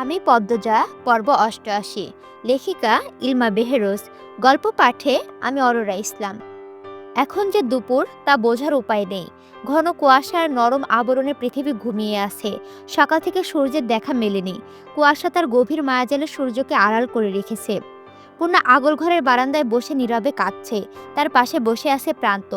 আমি পদ্মজা, পর্ব অষ্টআশি, লেখিকা ইলমা বেহেরোজ, গল্প পাঠে আমি অরোরা ইসলাম। এখন যে দুপুর, তা বোঝার উপায় নেই। ঘন কুয়াশার নরম আবরণে পৃথিবী ঘুমিয়ে আছে। সকাল থেকে সূর্যের দেখা মেলেনি। কুয়াশা তার গভীর মায়াজালে সূর্যকে আড়াল করে রেখেছে। পূর্ণা আগল ঘরের বারান্দায় বসে নীরবে কাঁদছে। তার পাশে বসে আছে প্রান্ত।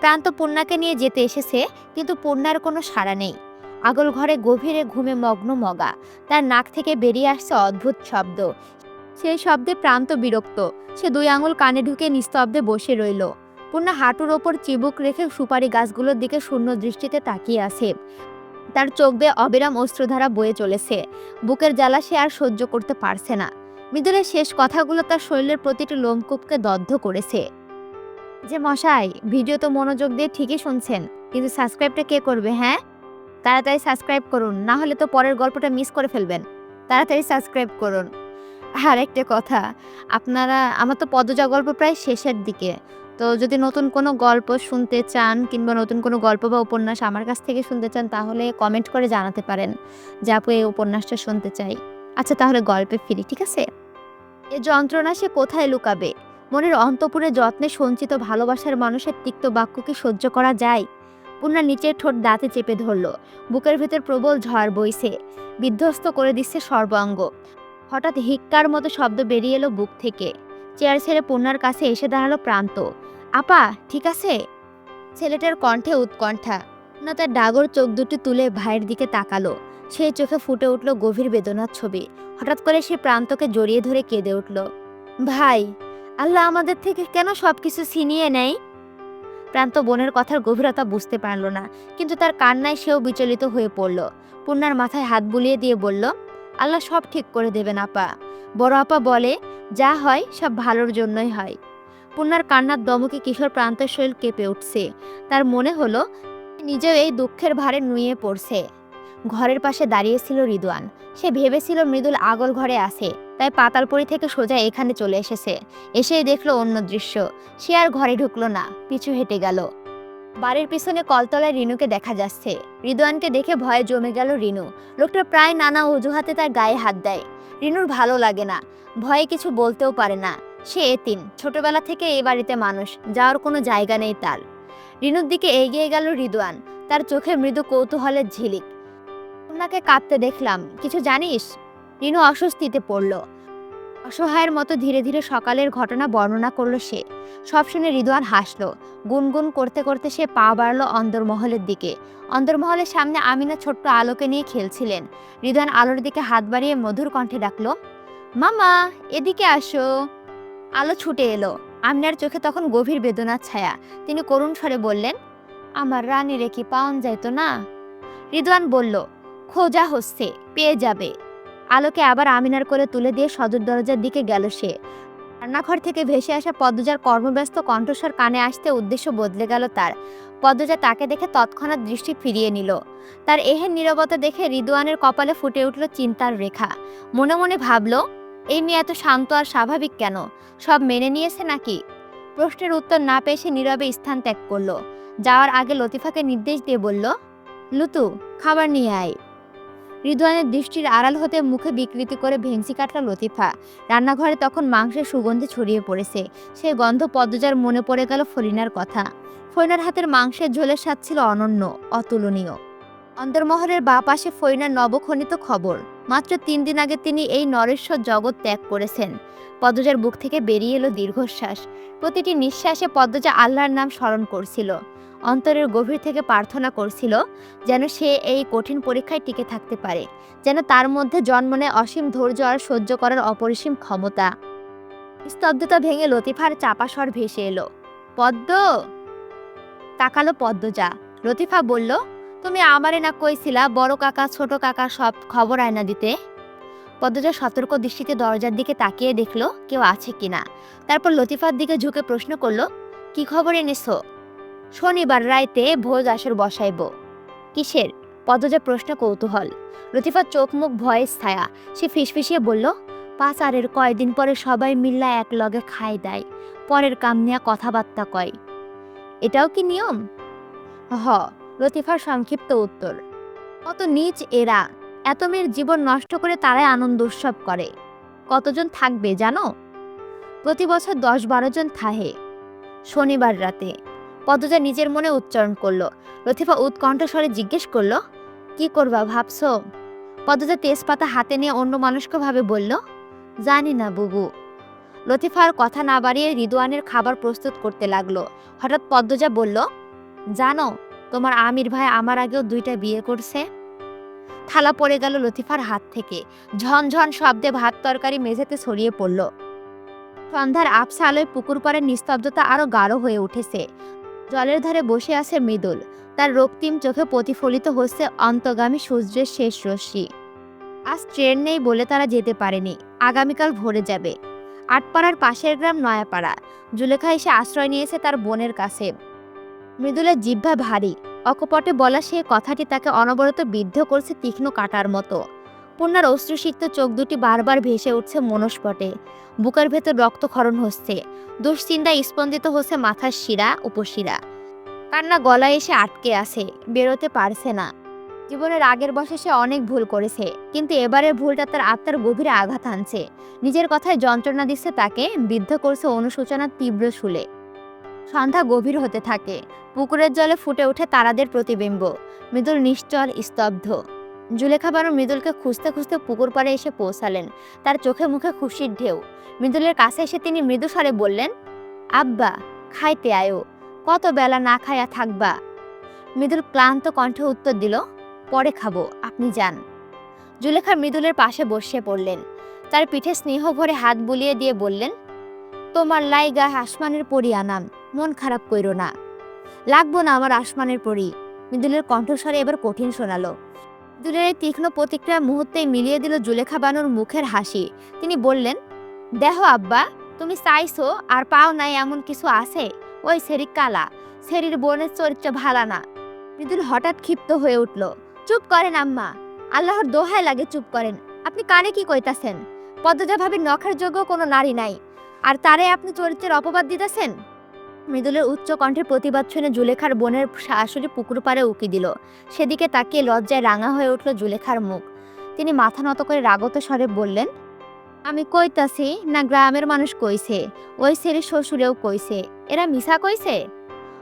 প্রান্ত পূর্ণাকে নিয়ে যেতে এসেছে, কিন্তু পূর্ণার কোনো সাড়া নেই। আগল ঘরে গভীরে ঘুমে মগ্ন মগা। তার নাক থেকে বেরিয়ে আসছে অদ্ভুত শব্দ। সেই শব্দে প্রান্ত বিরক্ত। সে দুই আঙুল কানে ঢুকে নিস্তব্ধে বসে রইল। পূর্ণা হাঁটুর ওপর চিবুক রেখে সুপারি গাছগুলোর দিকে শূন্য দৃষ্টিতে তাকিয়ে আছে। তার চোখ বেয়ে অবিরাম অস্ত্রধারা বয়ে চলেছে। বুকের জ্বালা সে আর সহ্য করতে পারছে না। মৃদুলের শেষ কথাগুলো তার শরীরের প্রতিটি লোমকূপকে দগ্ধ করেছে। যে মশাই, ভিডিও তো মনোযোগ দিয়ে ঠিকই শুনছেন। কিন্তু সাবস্ক্রাইবটা কে করবে হ্যাঁ? তাড়াতাড়ি সাবস্ক্রাইব করুন, না হলে তো পরের গল্পটা মিস করে ফেলবেন। তাড়াতাড়ি সাবস্ক্রাইব করুন। আর একটা কথা, আপনারা, আমার তো পদজা গল্প প্রায় শেষের দিকে। তো যদি নতুন কোনো গল্প শুনতে চান কিংবা নতুন কোনো গল্প বা উপন্যাস আমার কাছ থেকে শুনতে চান, তাহলে কমেন্ট করে জানাতে পারেন যে আপু এই উপন্যাসটা শুনতে চাই। আচ্ছা তাহলে গল্পে ফিরি, ঠিক আছে? এ যন্ত্রণা সে কোথায় লুকাবে? মনের অন্তপুরে যত্নে সঞ্চিত ভালোবাসার মানুষের তিক্ত বাক্য কি সহ্য করা যায়? পূর্ণা নিচের ঠোঁট দাঁতে চেপে ধরল। বুকের ভেতর প্রবল ঝড় বইছে। বিধ্বস্ত করে দিচ্ছে সর্বাঙ্গ। হঠাৎ হিক্কার মতো শব্দ বেরিয়ে এলো বুক থেকে। চেয়ার ছেড়ে পূর্ণার কাছে এসে দাঁড়াল প্রান্ত। আপা, ঠিক আছে? ছেলেটার কণ্ঠে উৎকণ্ঠা। না তার ডাগর চোখ দুটি তুলে ভাইয়ের দিকে তাকালো। সেই চোখে ফুটে উঠল গভীর বেদনার ছবি। হঠাৎ করে সে প্রান্তকে জড়িয়ে ধরে কেঁদে উঠল। ভাই, আল্লাহ আমাদের থেকে কেন সবকিছু ছিনিয়ে নেয়? প্রান্ত বোনের কথার গভীরতা বুঝতে পারল না, কিন্তু তার কান্নায় সেও বিচলিত হয়ে পড়ল। পূর্ণার মাথায় হাত বুলিয়ে দিয়ে বলল, আল্লাহ সব ঠিক করে দেবেন, আপা। বড় আপা বলে, যা হয় সব ভালোর জন্যই হয়। পূর্ণার কান্নার দমকে কিশোর প্রান্তের শরীর কেঁপে উঠছে। তার মনে হলো, নিজেও এই দুঃখের ভারে নুয়ে পড়ছে। ঘরের পাশে দাঁড়িয়েছিল রিদওয়ান। সে ভেবেছিল মৃদুল আগল ঘরে আছে, তাই পাতালপুরি থেকে সোজা এখানে চলে এসেছে। এসেই দেখল অন্য দৃশ্য। সে আর ঘরে ঢুকলো না, পিছু হেঁটে গেল। বাড়ির পিছনে কলতলায় রিনুকে দেখা যাচ্ছে। রিদওয়ানকে দেখে ভয়ে জমে গেল রিনু। লোকটা প্রায় নানা অজুহাতে তার গায়ে হাত দেয়। রিনুর ভালো লাগে না, ভয়ে কিছু বলতেও পারে না। সে এতিম, ছোটবেলা থেকে এই বাড়িতে মানুষ, যাওয়ার কোনো জায়গা নেই তার। রিনুর দিকে এগিয়ে গেল রিদওয়ান। তার চোখে মৃদু কৌতূহলের ঝিলিক। ওনাকে কাঁদতে দেখলাম। কিছু জানিস? রিনু অস্বস্তিতে পড়ল। অসহায়ের মতো ধীরে ধীরে সকালের ঘটনা বর্ণনা করল সে। সব শুনে রিদওয়ান হাসলো। গুনগুন করতে করতে সে পা বাড়লো অন্দরমহলের দিকে। অন্দরমহলের সামনে আমিনা ছোট্ট আলোকে নিয়ে খেলছিলেন। রিদওয়ান আলোর দিকে হাত বাড়িয়ে মধুর কণ্ঠে ডাকলো, মামা, এদিকে আসো। আলো ছুটে এলো। আমিনার চোখে তখন গভীর বেদনার ছায়া। তিনি করুণ স্বরে বললেন, আমার রানীরে কি পাওন যাইতো না? রিদওয়ান বলল খোঁজা হচ্ছে, পেয়ে যাবে। আলোকে আবার আমিনার করে তুলে দিয়ে সদর দরজার দিকে গেল সে। রান্নাঘর থেকে ভেসে আসা পদ্মজার কর্মব্যস্ত কণ্ঠস্বর কানে আসতে উদ্দেশ্য বদলে গেল তার। পদ্মজা তাকে দেখে তৎক্ষণাৎ দৃষ্টি ফিরিয়ে নিল। তার এহেন নীরবতা দেখে রিদওয়ানের কপালে ফুটে উঠল চিন্তার রেখা। মনে মনে ভাবল, এই মেয়ে এত শান্ত আর স্বাভাবিক কেন? সব মেনে নিয়েছে নাকি? প্রশ্নের উত্তর না পেয়ে সে নীরবে স্থান ত্যাগ করল। যাওয়ার আগে লতিফাকে নির্দেশ দিয়ে বলল, লুতু, খাবার নিয়ে আয়। রিদওয়ানের দৃষ্টির আড়াল হতে মুখে বিকৃতি করে ভেংসি কাটল লতিফা। রান্নাঘরে তখন মাংসের সুগন্ধি ছড়িয়ে পড়েছে। সে গন্ধ পদ্মজার মনে পড়ে গেল ফরিনার কথা। ফরিনার হাতের মাংসের ঝোলের স্বাদ ছিল অনন্য, অতুলনীয়। অন্তর্মহলের বা পাশে ফরিনার নবখনিত খবর। মাত্র তিন দিন আগে তিনি এই নরেশ্বর জগৎ ত্যাগ করেছেন। পদ্মজার বুক থেকে বেরিয়ে এলো দীর্ঘশ্বাস। প্রতিটি নিঃশ্বাসে পদ্মজা আল্লাহর নাম স্মরণ করছিল। অন্তরের গভীর থেকে প্রার্থনা করছিল যেন সে এই কঠিন পরীক্ষায় টিকে থাকতে পারে, যেন তার মধ্যে জন্ম নেয় অসীম ধৈর্য আর সহ্য করার অপরিসীম ক্ষমতা। স্তব্ধতা ভেঙে লতিফার চাপা স্বর ভেসে এলো, পদ্ম! তাকালো পদ্মজা। লতিফা বলল, তুমি আমারে না কইছিলা বড় কাকা, ছোট কাকা সব খবর আয়না দিতে? পদ্মজা সতর্ক দৃষ্টিতে দরজার দিকে তাকিয়ে দেখল কেউ আছে কিনা। তারপর লতিফার দিকে ঝুঁকে প্রশ্ন করল, কি খবর এনেছো? শনিবার রাইতে ভোজ আসর বসাইব। কিসের? পদ্মজা প্রশ্ন কৌতূহল। লতিফার চোখ মুখ ভয়ে ছায়া। সে ফিসফিসিয়ে বলল, পাচারের কয়দিন পরে সবাই মিল্লা এক লগে খাই দেয়। পরের কাম নিয়ে কথাবার্তা কয়। এটাও কি নিয়ম? হ লতিফার সংক্ষিপ্ত উত্তর। কত নিচ এরা। এত মেয়ের জীবন নষ্ট করে তারাই আনন্দ উৎসব করে। কতজন থাকবে জানো? প্রতি বছর দশ বারো জন থাহে। শনিবার রাতে। পদজা নিজের মনে উচ্চারণ করল। লতিফা উৎকণ্ঠস্বরে জিজ্ঞেস করল, কি করবা, ভাবছ? পদ্মজা তেজপাতা হাতে নিয়ে অন্য মানুষকে ভাবে বলল, জানি না, বুবু। লতিফার কথা না বাড়িয়ে রিদওয়ানের খাবার প্রস্তুত করতে লাগল। হঠাৎ পদ্মজা বলল, জানো, তোমার আমির ভাই আমার আগেও দুইটা বিয়ে করছে। থালা পড়ে গেল লতিফার হাত থেকে। ঝনঝন শব্দে ভাত তরকারি মেঝেতে ছড়িয়ে পড়ল। সন্ধ্যার আবসা আলোয় পুকুর পাড়ের নিস্তব্ধতা আরও গাঢ় হয়ে উঠেছে। জলের ধারে বসে আছে মৃদুল। তার রক্তিম চোখে প্রতিফলিত হচ্ছে অন্তগামী সূর্যের শেষ রশ্মি। আজ ট্রেন নেই বলে তারা যেতে পারেনি। আগামীকাল ভোরে যাবে। আটপাড়ার পাশের গ্রাম নয়াপাড়া। জুলেখা এসে আশ্রয় নিয়েছে তার বোনের কাছে। মৃদুলের জিহ্বা ভারী। অকপটে বলা সে কথাটি তাকে অনবরত বিদ্ধ করছে তীক্ষ্ণ কাটার মতো। পূর্ণার অশ্রুসিক্ত চোখ দুটি বারবার ভেসে উঠছে মনস্পটে। বুকের ভেতর রক্তক্ষরণ হচ্ছে। দুশ্চিন্তায় স্পন্দিত হচ্ছে মাথার শিরা, উপশিরা। কান্না গলায় এসে আটকে আছে, বেরোতে পারছে না। জীবনের আগের বসে সে অনেক ভুল করেছে, কিন্তু এবারের ভুলটা তার আত্মার গভীরে আঘাত আনছে নিজের কথায় যন্ত্রণা দিচ্ছে তাকে, বিদ্ধ করছে অনুশোচনার তীব্র শুলে সন্ধ্যা গভীর হতে থাকে। পুকুরের জলে ফুটে ওঠে তারাদের প্রতিবিম্ব। মৃদুল নিশ্চল, স্তব্ধ। জুলেখা বানু মৃদুলকে খুঁজতে খুঁজতে পুকুর পাড়ে এসে পৌঁছালেন। তার চোখে মুখে খুশির ঢেউ। মৃদুলের কাছে এসে তিনি মৃদু স্বরে বললেন, আব্বা, খাইতে আয়ো। কত বেলা না খায়া থাকবা? মৃদুল ক্লান্ত কণ্ঠে উত্তর দিল, পরে খাব, আপনি যান। জুলেখা মৃদুলের পাশে বসে পড়লেন। তার পিঠে স্নেহ ভরে হাত বুলিয়ে দিয়ে বললেন, তোমার লাইগা আসমানের পরি আনাম মন খারাপ কইরো না। লাগবো না আমার আসমানের পরি। মৃদুলের কণ্ঠস্বরে এবার কঠিন শোনালো। মৃদুলের এই তীক্ষ্ণ প্রতিক্রিয়া মুহূর্তেই মিলিয়ে দিল জুলেখা বানুর মুখের হাসি। তিনি বললেন, দেখো আব্বা, তুমি চাইছো আর পাও নাই এমন কিছু আছে? ওই সেরি কালা, সেরির বোনের চরিত্র ভালা না। মৃদুল হঠাৎ ক্ষিপ্ত হয়ে উঠল, চুপ করেন আম্মা, আল্লাহর দোহায় লাগে চুপ করেন। আপনি কানে কি কইতাছেন? পদ্মজা ভাবির নখের যোগ্য কোনো নারী নাই। আর তারে আপনি চরিত্রের অপবাদ দিতেছেন? মৃদুলের উচ্চ কণ্ঠের প্রতিবাদ শুনে জুলেখার বোনের শাশুড়ি পুকুর পাড়ে উকি দিল। সেদিকে তাকিয়ে লজ্জায় রাঙা হয়ে উঠল জুলেখার মুখ। তিনি মাথা নত করে রাগত স্বরে বললেন, আমি কইতাছি, না গ্রামের মানুষ কইছে, ওই ছেলে শ্বশুরেও কইছে। এরা মিশা কইছে?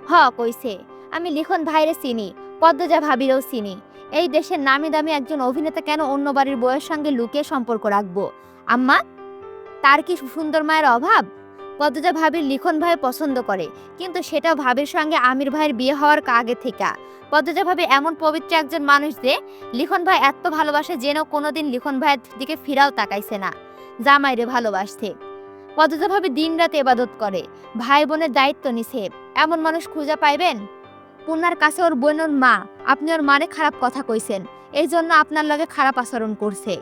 হ, কইছে। আমি লিখন ভাইরে চিনি, পদ্মজা ভাবিরেও চিনি। এই দেশের নামি দামি একজন অভিনেতা কেন অন্য বাড়ির বউয়ের সঙ্গে লুকিয়ে সম্পর্ক রাখব? আম্মা, তার কি সুন্দর মায়ের অভাব? পদ্মজা ভাবির লিখন ভাই পছন্দ করে, কিন্তু সেটা ভাবির সঙ্গে আমির ভাইয়ের বিয়ে হওয়ার আগে থেকে। পদ্মজা ভাবি এমন পবিত্র একজন মানুষ যে, লিখন ভাই এত ভালোবাসে যেন কোনোদিন লিখন ভাইয়ের দিকে ফিরাও তাকাইছে না। জামাইরে ভালোবাসতে। পদ্মজা ভাবি দিন রাত এবাদত করে ভাই বোনের দায়িত্ব নিছে, এমন মানুষ খুঁজে পাইবেন? পূর্ণার কাছে ওর বোনের মা, আপনি ওর মানে খারাপ কথা কইছেন এই জন্য আপনার লগে খারাপ আচরণ করছে।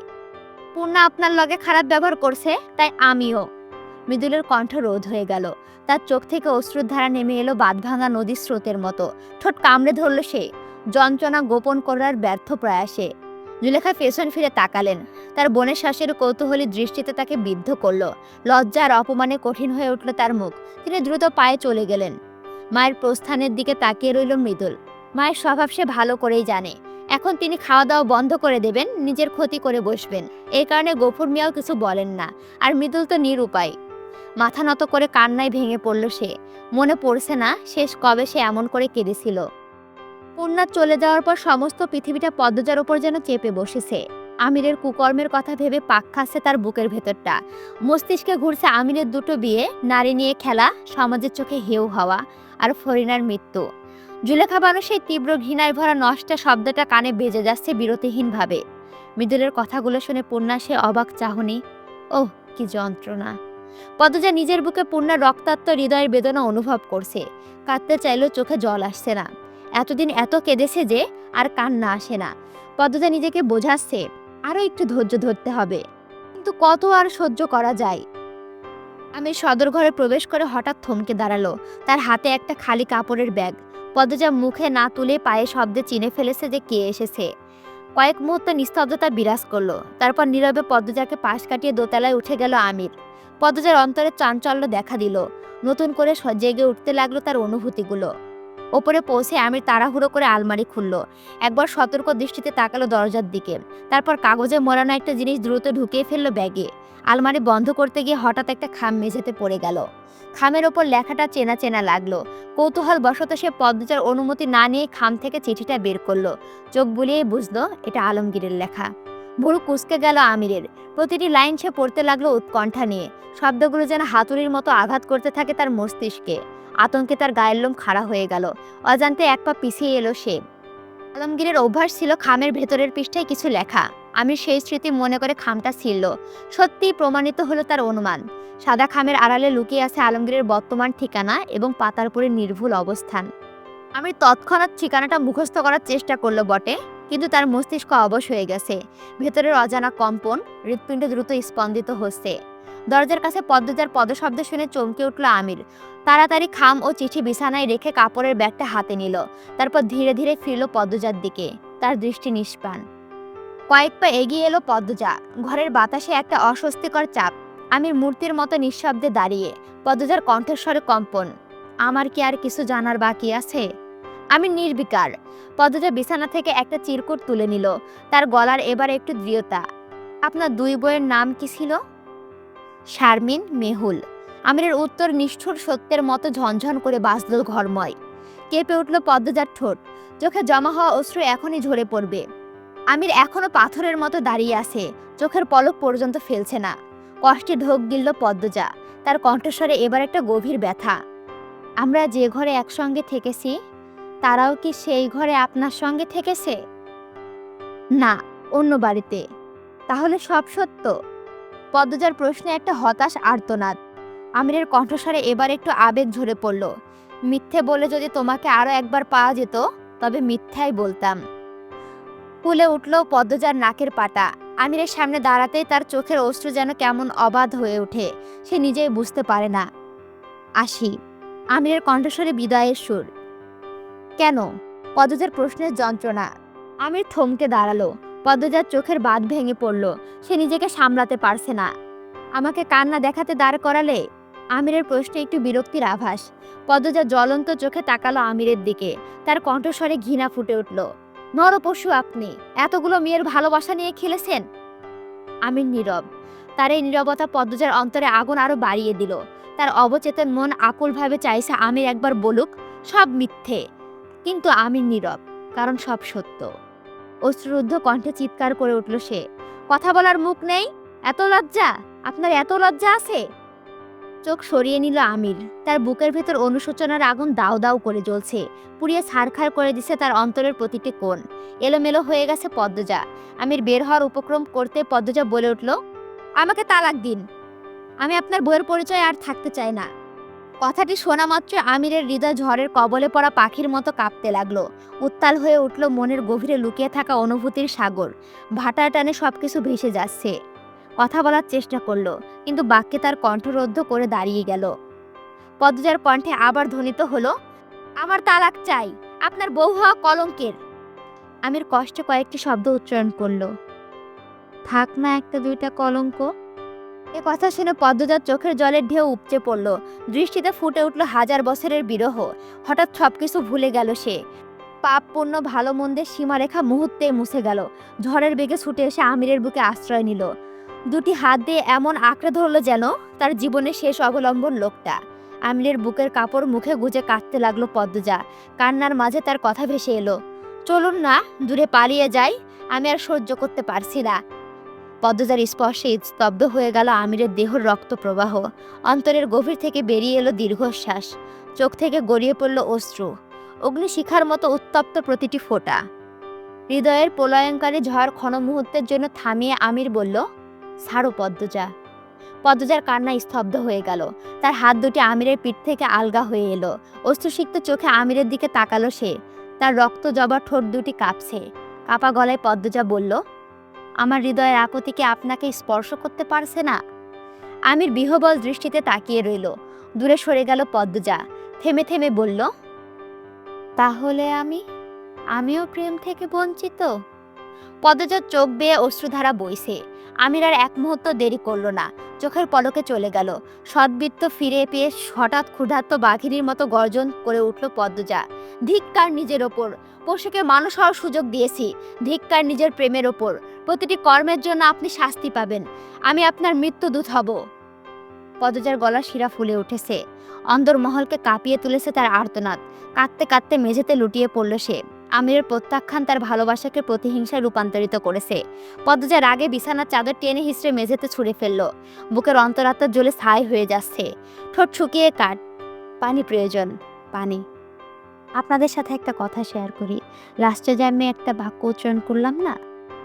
পূর্ণা আপনার লগে খারাপ ব্যবহার করছে, তাই আমিও। মৃদুলের কণ্ঠ রোধ হয়ে গেল। তার চোখ থেকে অশ্রুর ধারা নেমে এলো বাঁধভাঙা নদীর স্রোতের মতো। ঠোঁট কামড়ে ধরল সে। যন্ত্রণা গোপন করার ব্যর্থ প্রয়াসে। জুলেখা পেছন ফিরে তাকালেন। তার বোনের শ্বাসের কৌতূহলী দৃষ্টিতে তাকে বিদ্ধ করল। লজ্জা আর অপমানে কঠিন হয়ে উঠল তার মুখ। তিনি দ্রুত পায়ে চলে গেলেন। মায়ের প্রস্থানের দিকে তাকিয়ে রইল মৃদুল। মায়ের স্বভাব সে ভালো করেই জানে। এখন তিনি খাওয়া দাওয়া বন্ধ করে দেবেন, নিজের ক্ষতি করে বসবেন। এই কারণে গফুর মিয়াও কিছু বলেন না। আর মৃদুল তো নিরুপায়। মাথা নত করে কান্নায় ভেঙে পড়ল সে। মনে পড়ছে না শেষ কবে সে এমন করে কেঁদেছিল। পূর্ণা চলে যাওয়ার পর সমস্ত পৃথিবীটা পদ্মজার ওপর যেন চেপে বসেছে। আমিরের কুকর্মের কথা ভেবে পাক খাচ্ছে তার বুকের ভেতরটা। মস্তিষ্কে ঘুরছে আমিরের দুটো বিয়ে, নারী নিয়ে খেলা, সমাজের চোখে হেউ হওয়া আর ফরিনার মৃত্যু। জুলেখা বানু সেই তীব্র ঘৃণায় ভরা নষ্টা শব্দটা কানে বেজে যাচ্ছে বিরতিহীনভাবে। মৃদুলের কথাগুলো শুনে পূর্ণা সে অবাক চাহনি, ওহ, কি যন্ত্রণা। পদজা নিজের বুকে পূর্ণার রক্তাক্ত হৃদয়ের বেদনা অনুভব করছে। কাঁদতে চাইলেও চোখে জল আসছে না। এতদিন এত কেঁদেছে যে আর কান্না আসে না। পদজা নিজেকে বোঝাচ্ছে, আরও একটু ধৈর্য ধরতে হবে। কিন্তু কত আর সহ্য করা যায়? আমি সদর ঘরে প্রবেশ করে হঠাৎ থমকে দাঁড়াল। তার হাতে একটা খালি কাপড়ের ব্যাগ। পদজা মুখে না তুলে পায়ে শব্দে চিনে ফেলেছে যে কে এসেছে। কয়েক মুহূর্ত নিস্তব্ধতা বিরাজ করল। তারপর নীরবে পদ্মজাকে পাশ কাটিয়ে দোতলায় উঠে গেল আমির। পদ্মজার অন্তরে চাঞ্চল্য দেখা দিল। নতুন করে জেগে উঠতে লাগল তার অনুভূতিগুলো। ওপরে পৌঁছে আমির তাড়াহুড়ো করে আলমারি খুলল। একবার সতর্ক দৃষ্টিতে তাকালো দরজার দিকে। তারপর কাগজে মোড়ানো একটা জিনিস দ্রুত ঢুকিয়ে ফেলল ব্যাগে। আলমারি বন্ধ করতে গিয়ে হঠাৎ একটা খাম মেঝেতে পড়ে গেল। খামের ওপর লেখাটা চেনা চেনা লাগল। কৌতূহল বশত সে পদ্মজার অনুমতি না নিয়ে খাম থেকে চিঠিটা বের করল। চোখ বুলিয়েই বুঝলো, এটা আলমগীরের লেখা। ভুরু কুসকে গেল আমিরের। প্রতিটি লাইন সে পড়তে লাগল উৎকণ্ঠা নিয়ে। শব্দগুলো যেন হাতুড়ির মতো আঘাত করতে থাকে তার মস্তিষ্কে। আতঙ্কে তার গায়ের লোম খাড়া হয়ে গেল। অজান্তে এক পা পিছিয়ে এলো সে। আলমগীরের অভ্যাস ছিল খামের ভেতরের পৃষ্ঠায় কিছু লেখা। আমি সেই স্মৃতি মনে করে খামটা ছিঁড়ল। সত্যিই প্রমাণিত হলো তার অনুমান। সাদা খামের আড়ালে লুকিয়ে আছে আলমগীরের বর্তমান ঠিকানা এবং পাতারপুরের নির্ভুল অবস্থান। আমি তৎক্ষণাৎ ঠিকানাটা মুখস্থ করার চেষ্টা করল বটে। কিন্তু তার মস্তিষ্ক অবশ হয়ে গেছে। ভেতরের অজানা কম্পন হৃৎপিণ্ড দ্রুত স্পন্দিত হচ্ছে। দরজার কাছে পদ্মজার পদশব্দ শুনে চমকে উঠল আমির। তাড়াতাড়ি খাম ও চিঠি বিছানায় রেখে কাপড়ের ব্যাগটা হাতে নিল। তারপর ধীরে ধীরে ফিরল পদ্মজার দিকে। তার দৃষ্টি নিষ্পান কয়েক পা এগিয়ে এলো পদ্মজা। ঘরের বাতাসে একটা অস্বস্তিকর চাপ। আমির মূর্তির মতো নিঃশব্দে দাঁড়িয়ে পদ্মজার কণ্ঠস্বরে কম্পন। আমার কি আর কিছু জানার বাকি আছে? আমি নির্বিকার। পদ্মজা বিছানা থেকে একটা চিরকুট তুলে নিল। তার গলার এবার একটু দৃঢ়তা। আপনার দুই বইয়ের নাম কি ছিল? শারমিন মেহুল। আমিরের উত্তর নিষ্ঠুর সত্যের মতো ঝনঝন করে বাঁচল ঘরময়। কেঁপে উঠল পদ্মজার ঠোঁট। চোখে জমা হওয়া অশ্রু এখনই ঝরে পড়বে। আমির এখনও পাথরের মতো দাঁড়িয়ে আছে। চোখের পলক পর্যন্ত ফেলছে না। কষ্টে ঢোক গিলল পদ্মজা। তার কণ্ঠস্বরে এবার একটা গভীর ব্যথা। আমরা যে ঘরে একসঙ্গে থেকেছি তারাও কি সেই ঘরে আপনার সঙ্গে থেকেছে? না, অন্য বাড়িতে। তাহলে সব সত্য। পদ্মজার প্রশ্নে একটা হতাশ আর্তনাদ। আমিরের কণ্ঠস্বরে এবার একটু আবেগ ঝরে পড়ল। মিথ্যে বলে যদি তোমাকে আরও একবার পাওয়া যেত, তবে মিথ্যাই বলতাম। ফুলে উঠল পদ্মজার নাকের পাটা আমিরের সামনে দাঁড়াতেই তার চোখের অশ্রু যেন কেমন অবাধ হয়ে ওঠে, সে নিজেই বুঝতে পারে না। আসি। আমিরের কণ্ঠস্বরে বিদায়ের সুর। কেন? পদ্মজার প্রশ্নের যন্ত্রণা। আমির থমকে দাঁড়াল। পদ্মজার চোখের বাঁধ ভেঙে পড়ল। সে নিজেকে সামলাতে পারছে না। আমাকে কান্না দেখাতে দাঁড় করালে? আমিরের প্রশ্নে একটু বিরক্তির আভাস। পদ্মজা জ্বলন্ত চোখে তাকালো আমিরের দিকে। তার কণ্ঠস্বরে ঘৃণা ফুটে উঠল। নরপশু আপনি, এতগুলো মেয়ের ভালোবাসা নিয়ে খেলেছেন? আমির নীরব। তার এই নীরবতা পদ্মজার অন্তরে আগুন আরও বাড়িয়ে দিল। তার অবচেতন মন আকুলভাবে চাইছে আমির একবার বলুক, সব মিথ্যে। কিন্তু আমির নীরব, কারণ সব সত্য। অশ্রুদ্ধ কণ্ঠে চিৎকার করে উঠল সে, কথা বলার মুখ নেই? এত লজ্জা? আপনার এত লজ্জা আছে? চোখ সরিয়ে নিল আমির, তার বুকের ভেতর অনুশোচনার আগুন দাও দাও করে জ্বলছে, পুড়িয়ে ছারখার করে দিছে তার অন্তরের প্রতিটি কোণ। এলোমেলো হয়ে গেছে পদ্মজা। আমির বের হওয়ার উপক্রম করতে পদ্মজা বলে উঠল, আমাকে তালাক দিন। আমি আপনার বইয়ের পরিচয় আর থাকতে চাই না। কথাটি শোনা মাত্র আমিরের হৃদয় ঝড়ের কবলে পড়া পাখির মতো কাঁপতে লাগল। উত্তাল হয়ে উঠল মনের গভীরে লুকিয়ে থাকা অনুভূতির সাগর। ভাটা টানে সবকিছু ভেসে যাচ্ছে। কথা বলার চেষ্টা করল, কিন্তু বাক্যে তার কণ্ঠরোধ করে দাঁড়িয়ে গেল। পদ্মজার কণ্ঠে আবার ধ্বনিত হলো, আমার তালাক চাই, আপনার বউ হওয়া কলঙ্কের। আমির কষ্টে কয়েকটি শব্দ উচ্চারণ করল, থাক না একটা দুইটা কলঙ্ক। এ কথা শুনে পদ্মজার চোখের জলের ঢেউ উপচে পড়ল। দৃষ্টিতে ফুটে উঠল হাজার বছরের বিরহ। হঠাৎ সবকিছু ভুলে গেল সে। পাপ পূর্ণ ভালো মন্দের সীমারেখা মুহূর্তে মুছে গেল। ঝড়ের বেগে ছুটে এসে আমিরের বুকে আশ্রয় নিল। দুটি হাত দিয়ে এমন আঁকড়ে ধরলো যেন তার জীবনের শেষ অবলম্বন লোকটা। আমিরের বুকের কাপড় মুখে গুজে কাঁদতে লাগল পদ্মজা। কান্নার মাঝে তার কথা ভেসে এলো। চলুন না, দূরে পালিয়ে যাই। আমি আর সহ্য করতে পারছি না। পদ্মজার স্পর্শে স্তব্ধ হয়ে গেল আমিরের দেহর রক্ত প্রবাহ অন্তরের গভীর থেকে বেরিয়ে এলো দীর্ঘশ্বাস। চোখ থেকে গড়িয়ে পড়ল অশ্রু। অগ্নিশিখার মতো উত্তপ্ত প্রতিটি ফোঁটা। হৃদয়ের প্রলয়ঙ্কারী ঝড় ক্ষণ মুহূর্তের জন্য থামিয়ে আমির বলল, ছাড়ো পদ্মজা। পদ্মজার কান্না স্তব্ধ হয়ে গেল। তার হাত দুটি আমিরের পিঠ থেকে আলগা হয়ে এলো। অস্ত্রসিক্ত চোখে আমিরের দিকে তাকালো সে। তার রক্ত জবা ঠোঁট দুটি কাঁপছে। কাপা গলায় পদ্মজা বলল আমার হৃদয়ের আকতিকে আপনাকে স্পর্শ করতে পারছে না? আমির বিহবল দৃষ্টিতে তাকিয়ে রইল। দূরে সরে গেল পদ্মজা। থেমে থেমে বলল, তাহলে আমি, আমিও প্রেম থেকে বঞ্চিত? পদ্মজার চোখ বেয়ে অশ্রুধারা বইছে। আমির আর এক মুহূর্ত দেরি করল না। চোখের পলকে চলে গেল। সদ্বৃত্ত ফিরে পেয়ে হঠাৎ ক্ষুধার্ত বাঘিনীর মতো গর্জন করে উঠল পদ্মজা ধিক্কার নিজের ওপর। পশুকে মানুষ হওয়ার সুযোগ দিয়েছি। ধিক্কার নিজের প্রেমের ওপর। প্রতিটি কর্মের জন্য আপনি শাস্তি পাবেন। আমি আপনার মৃত্যুদূত হব। পদজার গলা শিরা ফুলে উঠেছে। অন্দরমহলকে কাঁপিয়ে তুলেছে তার আর্তনাদ। কাঁদতে কাঁদতে মেঝেতে লুটিয়ে পড়ল সে। আমিরের প্রত্যাখ্যান তার ভালোবাসাকে প্রতিহিংসায় রূপান্তরিত করেছে। পদ্মজা রাগে বিছানার চাদর টেনে হিসড়ে মেঝেতে ছুঁড়ে ফেলল। বুকের অন্তরাত্মার জ্বলে ছাই হয়ে যাচ্ছে। ঠোঁট শুকিয়ে কাট পানি প্রয়োজন। পানি। আপনাদের সাথে একটা কথা শেয়ার করি। লাস্টে যে আমি একটা বাক্য উচ্চারণ করলাম না?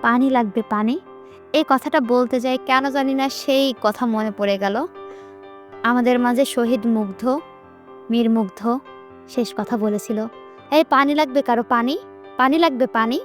পানি লাগবে পানি? এই কথাটা বলতে যাই কেন জানি না সেই কথা মনে পড়ে গেল। আমাদের মাঝে শহীদ মুগ্ধ, মীর মুগ্ধ শেষ কথা বলেছিল। এই পানি লাগবে কারও পানি পানি লাগবে পানি